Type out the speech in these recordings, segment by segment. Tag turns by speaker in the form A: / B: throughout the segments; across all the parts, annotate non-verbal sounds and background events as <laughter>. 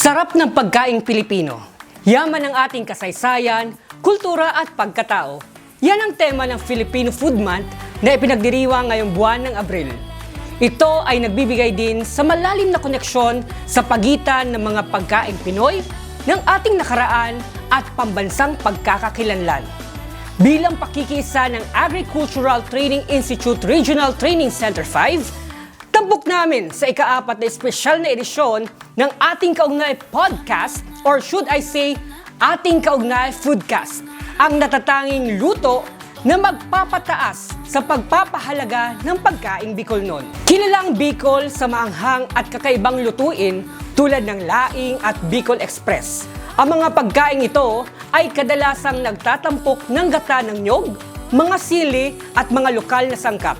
A: Sarap ng pagkaing Pilipino. Yaman ang ating kasaysayan, kultura at pagkatao. Yan ang tema ng Filipino Food Month na ipinagdiriwang ngayong buwan ng Abril. Ito ay nagbibigay din sa malalim na koneksyon sa pagitan ng mga pagkaing Pinoy ng ating nakaraan at pambansang pagkakakilanlan. Bilang pakikisa ng Agricultural Training Institute Regional Training Center 5, Tampok namin sa ikaapat na espesyal na edisyon ng ating kaugnay podcast or should I say, ating kaugnay foodcast. Ang natatanging luto na magpapataas sa pagpapahalaga ng pagkaing Bicolnon. Kilalang Bicol sa maanghang at kakaibang lutuin tulad ng laing at Bicol Express. Ang mga pagkaing ito ay kadalasang nagtatampok ng gata ng nyog, mga sili at mga lokal na sangkap.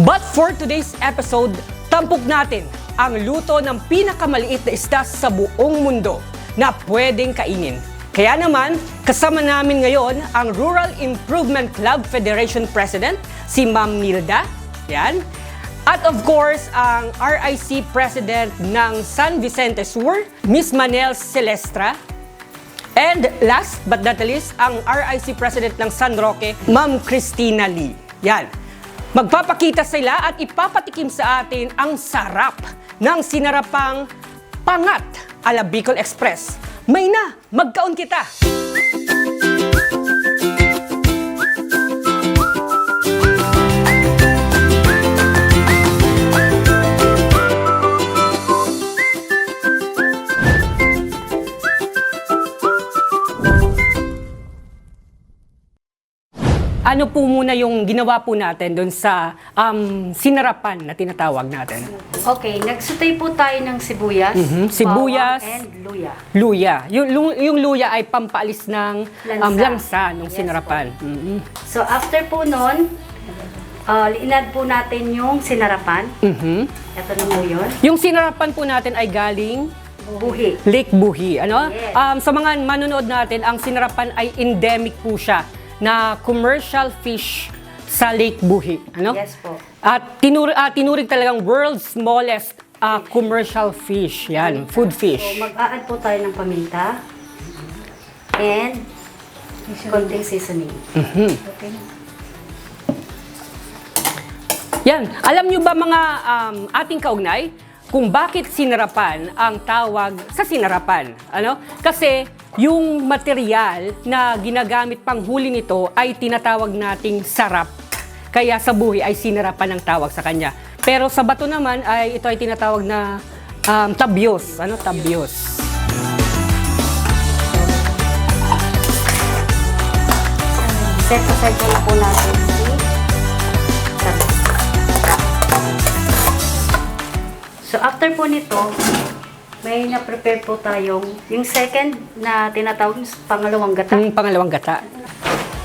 A: But for today's episode, tampok natin ang luto ng pinakamaliit na isda sa buong mundo na pwedeng kainin. Kaya naman, kasama namin ngayon ang Rural Improvement Club Federation President, si Ma'am Nilda. Yan. At of course, ang RIC President ng San Vicente Sur, Miss Manel Celestra. And last but not least, ang RIC President ng San Roque, Ma'am Christina Lee. Yan. Magpapakita sila at ipapatikim sa atin ang sarap ng sinarapang pangat ala Bicol Express. May na, magkaon kita! Ano po muna yung ginawa po natin doon sa um, sinarapan na tinatawag natin?
B: Okay, nagsutay po tayo ng sibuyas,
A: Mhm, sibuyas.
B: bawang, and luya.
A: Luya. Yung, lu- yung luya ay pampaalis ng um,
B: Lansa.
A: langsa ng
B: Yes
A: sinarapan. Mhm.
B: So after po nun, uh, inad po natin yung sinarapan.
A: Mhm.
B: Ito na po yun.
A: Yung sinarapan po natin ay galing
B: Buhi.
A: Lake Buhi. Ano?
B: Yes.
A: Um, sa mga manonood natin, ang sinarapan ay endemic po siya na commercial fish sa Lake Buhi. Ano?
B: Yes po.
A: At tinur ah, tinuring talagang world's smallest ah, commercial fish. Yan, food
B: So
A: fish.
B: mag-a-add po tayo ng paminta and konting seasoning. Okay.
A: Yan. Alam nyo ba mga um, ating kaugnay kung bakit sinarapan ang tawag sa sinarapan? Ano? Kasi yung material na ginagamit pang huli nito ay tinatawag nating sarap. Kaya sa buhi ay sinarapan ang tawag sa kanya. Pero sa bato naman ay ito ay tinatawag na um, tabyos. Ano? Tabyos.
B: Set aside ko na po natin after po nito, may na-prepare po tayong yung second na tinatawag yung pangalawang gata.
A: Ang pangalawang gata.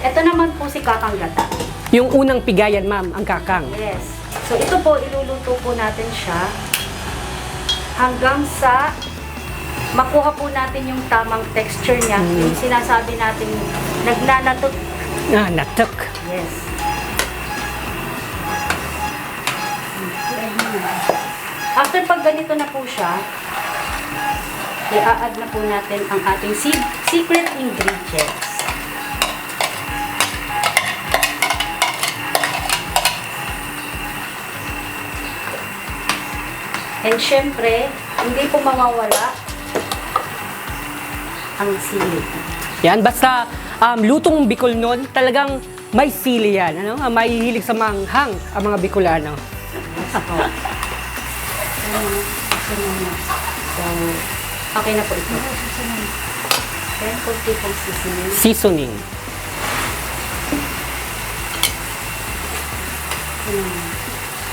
B: Ito naman po si kakang gata.
A: Yung unang pigayan, ma'am, ang kakang.
B: Yes. So ito po, iluluto po natin siya hanggang sa makuha po natin yung tamang texture niya. Yung sinasabi natin nagnanatot.
A: Ah, natok.
B: Yes. After pag ganito na po siya, i-add na po natin ang ating se- secret ingredients. And syempre, hindi po mawawala ang sili.
A: Yan, basta um, lutong Bicol nun, talagang may sili yan. Ano? Ah, May hilig sa manghang ang mga Bicolano.
B: So, okay na po ito. Then, kunti pong seasoning.
A: Seasoning.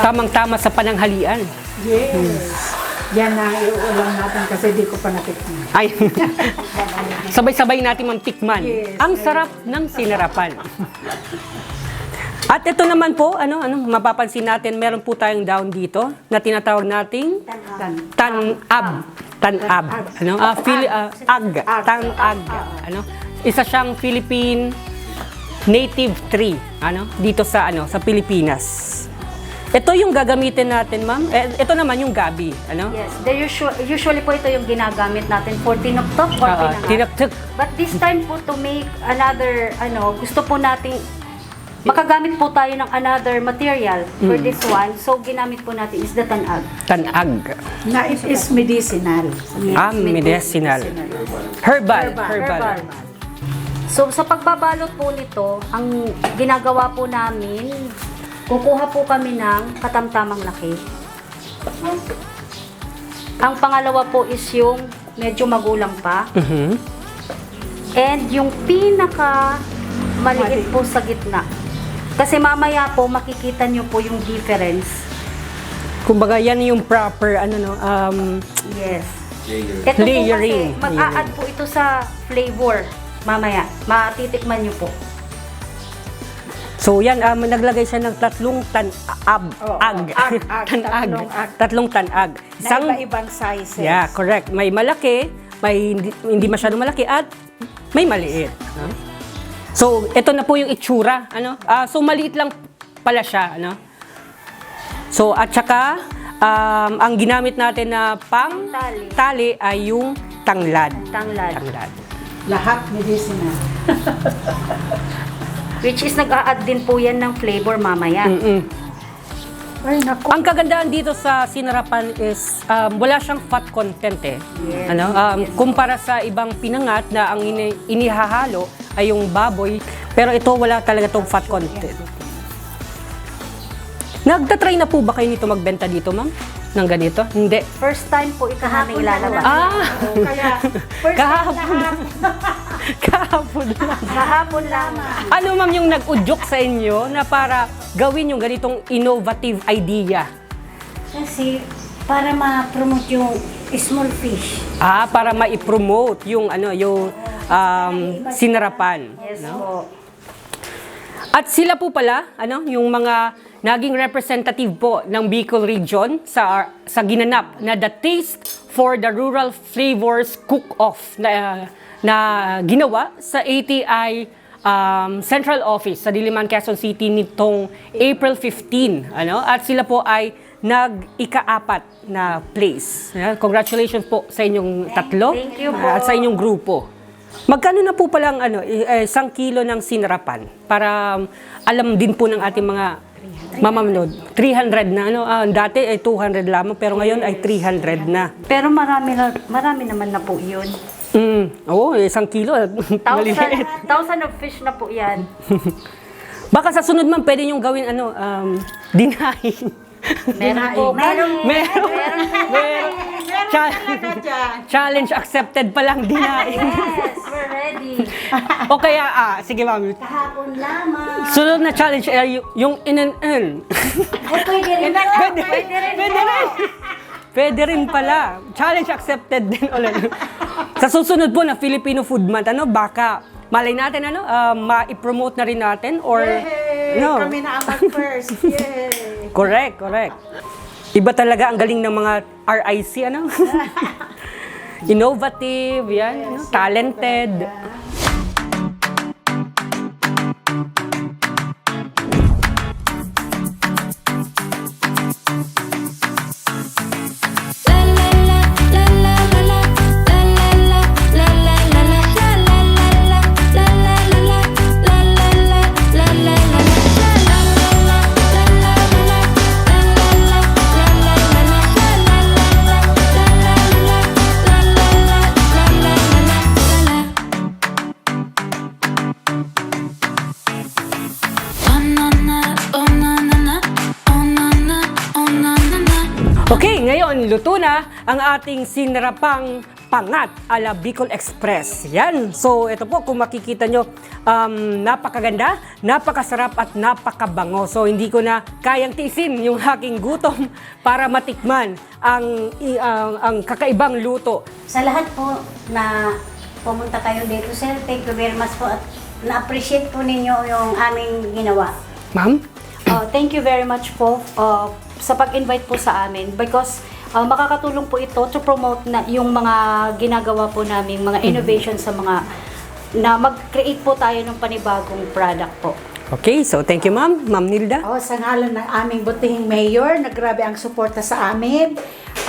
A: Tamang-tama sa pananghalian.
C: Yes. Yan na iuulam natin kasi di ko pa natikman.
A: Ay, <laughs> sabay-sabay natin mamtikman.
C: Yes.
A: Ang sarap ng sinarapan. At ito naman po, ano, ano, mapapansin natin, meron po tayong down dito na tinatawag nating
C: Tan.
A: Tan-ab. Tan-ab. Ano? Ah, Fili- ah, ag. Tan-ag. Ano? Isa siyang Philippine native tree, ano? Dito sa ano, sa Pilipinas. Ito yung gagamitin natin, ma'am. Eh, ito naman yung gabi, ano?
B: Yes, the usual, usually po ito yung ginagamit natin for tinuktok or
A: Oo,
B: pinangat.
A: tinaktak.
B: But this time po to make another, ano, gusto po nating makagamit po tayo ng another material for
A: Mm.
B: this one. So, ginamit po natin is the tanag.
A: Tanag.
C: Na it is medicinal.
A: Ah, medicinal. Herbal. Herbal.
B: So, sa pagbabalot po nito, ang ginagawa po namin, kukuha po kami ng katamtamang laki. Ang pangalawa po is yung medyo magulang pa.
A: Mhm.
B: And yung pinaka maliit po sa gitna. Kasi mamaya po makikita nyo po yung difference.
A: Kumbaga, yan yung proper, ano no, um,
B: Yes. Ito
A: Layering.
B: po kasi, mag-a-add po ito sa flavor mamaya. Matitikman nyo po.
A: So yan, um, naglagay siya ng tatlong tan-ab.
C: Oo,
A: ag.
C: ag, ag, <laughs>
A: tan-ag.
C: tatlong ag.
A: Tatlong tan-ag.
C: Na iba-ibang sizes.
A: Yeah, correct. May malaki, may hindi, hindi masyadong malaki, at may maliit. no? So, ito na po yung itsura. Ano? Ah, so, maliit lang pala siya. Ano? So, at saka, um, ang ginamit natin na pang
B: Tali.
A: tali ay yung tanglad.
B: Tanglad.
A: Tanglad.
C: Lahat medicinal.
B: Which is nag-a-add din po yan ng flavor mamaya.
A: Mm-mm.
C: Ay, naku.
A: Ang kagandahan dito sa sinarapan is um, wala siyang fat content eh.
B: Yes.
A: Ano? Um, kumpara sa ibang pinangat na ang ini- inihahalo ay yung baboy, pero ito wala talaga tong fat content. Nagtatry na po ba kayo nito magbenta dito, ma'am? Ng ganito? Hindi.
B: First time po ito namin ilalabas.
A: Ah!
C: Kaya, <laughs> first
A: Kahapon lang. <laughs> <laughs> Kahapon lang.
B: Kahapon lamang.
A: Ano ma'am yung nag-udyok sa inyo na para gawin yung ganitong innovative idea?
D: Kasi para ma-promote yung small fish.
A: Ah, para ma-promote yung ano, yung um, sinarapan.
B: Yes po.
A: At sila po pala, ano, yung mga naging representative po ng Bicol Region sa sa ginanap na The Taste for the Rural Flavors Cook-Off na na ginawa sa ATI um, Central Office sa Diliman, Quezon City nitong April 15, ano? At sila po ay nag-ikaapat na place. Congratulations po sa inyong tatlo
B: Thank you po.
A: at sa inyong grupo. Magkano na po palang ano, eh, isang kilo ng sinarapan para um, alam din po ng ating mga mamamnod. 300 na ano, ah, dati ay 200 lamang pero ngayon ay 300 na.
B: Pero marami, na, marami naman na po yun.
A: Mm, oo, isang kilo. <laughs>
B: Thousand,
A: Maliliit.
B: thousand of fish na po yan. <laughs>
A: Baka sa sunod man pwede yung gawin ano, um, <laughs> dinahin.
B: Meron po. Meron.
A: Meron. Meron.
C: Dyan.
A: challenge accepted pa lang dinahin.
B: Yes, we're ready.
A: o kaya, ah, sige ma'am,
D: Kahapon lamang.
A: sunod na challenge ay yung in and in.
D: Ay, pwede rin.
A: Pwede rin. Pwede rin. Pwede rin pala. Challenge accepted din ulit. Sa susunod po na Filipino Food Month, ano, baka malay natin, ano, ah, ma-promote na rin natin or,
C: Yay!
A: no.
C: Kami na ang mag-first. <laughs> Yay!
A: Correct, correct. Iba talaga ang galing ng mga RIC, ano? <laughs> Innovative, yan, ano, talented. Okay, ngayon, luto na ang ating sinarapang pangat ala Bicol Express. Yan. So, ito po, kung makikita nyo, um, napakaganda, napakasarap at napakabango. So, hindi ko na kayang tiisin yung aking gutom para matikman ang, i- ang, ang kakaibang luto.
D: Sa lahat po na pumunta kayo dito, sir, thank you very much po at na-appreciate po ninyo yung aming ginawa.
A: Ma'am?
B: Uh, thank you very much po uh, sa pag-invite po sa amin because uh, makakatulong po ito to promote na yung mga ginagawa po namin, mga innovation sa mga na mag-create po tayo ng panibagong product po.
A: Okay, so thank you ma'am, Ma'am Nilda.
C: O, sa ngalan ng aming butihing mayor, na grabe ang suporta sa amin.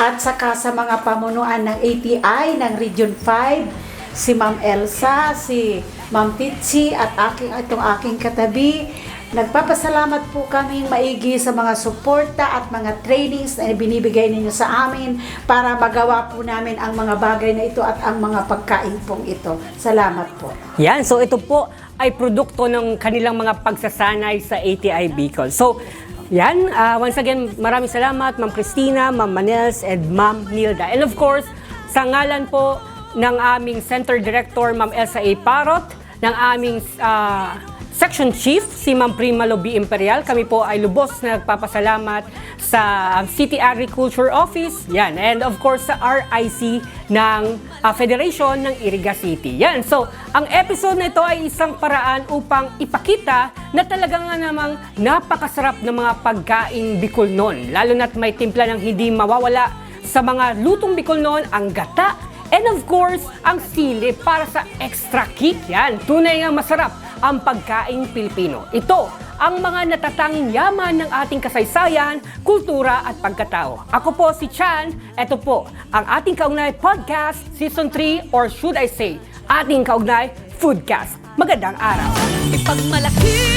C: At saka sa mga pamunuan ng ATI ng Region 5, si Ma'am Elsa, si Ma'am Titsi at aking, itong aking katabi. Nagpapasalamat po kaming maigi sa mga suporta at mga trainings na binibigay ninyo sa amin para magawa po namin ang mga bagay na ito at ang mga pagkain pong ito. Salamat po.
A: Yan, so ito po ay produkto ng kanilang mga pagsasanay sa ATI Bicol. So, yan, ah, once again, maraming salamat, Ma'am Christina, Ma'am Manels, and Ma'am Nilda. And of course, sa ngalan po ng aming Center Director, Ma'am Elsa A. Parot, ng aming ah, Section Chief, si Ma'am Prima Lobi Imperial. Kami po ay lubos na nagpapasalamat sa City Agriculture Office. Yan. And of course sa RIC ng uh, Federation ng Iriga City. Yan. So, ang episode na ito ay isang paraan upang ipakita na talaga nga namang napakasarap ng mga pagkain Bicol noon. Lalo na't may timpla ng hindi mawawala sa mga lutong Bicol noon, ang gata, And of course, ang sili para sa extra kick yan. Tunay nga masarap ang pagkain Pilipino. Ito ang mga natatanging yaman ng ating kasaysayan, kultura at pagkatao. Ako po si Chan. Ito po ang ating kaugnay podcast, Season 3 or should I say, ating kaugnay foodcast. Magandang araw.
E: Ipagmalaki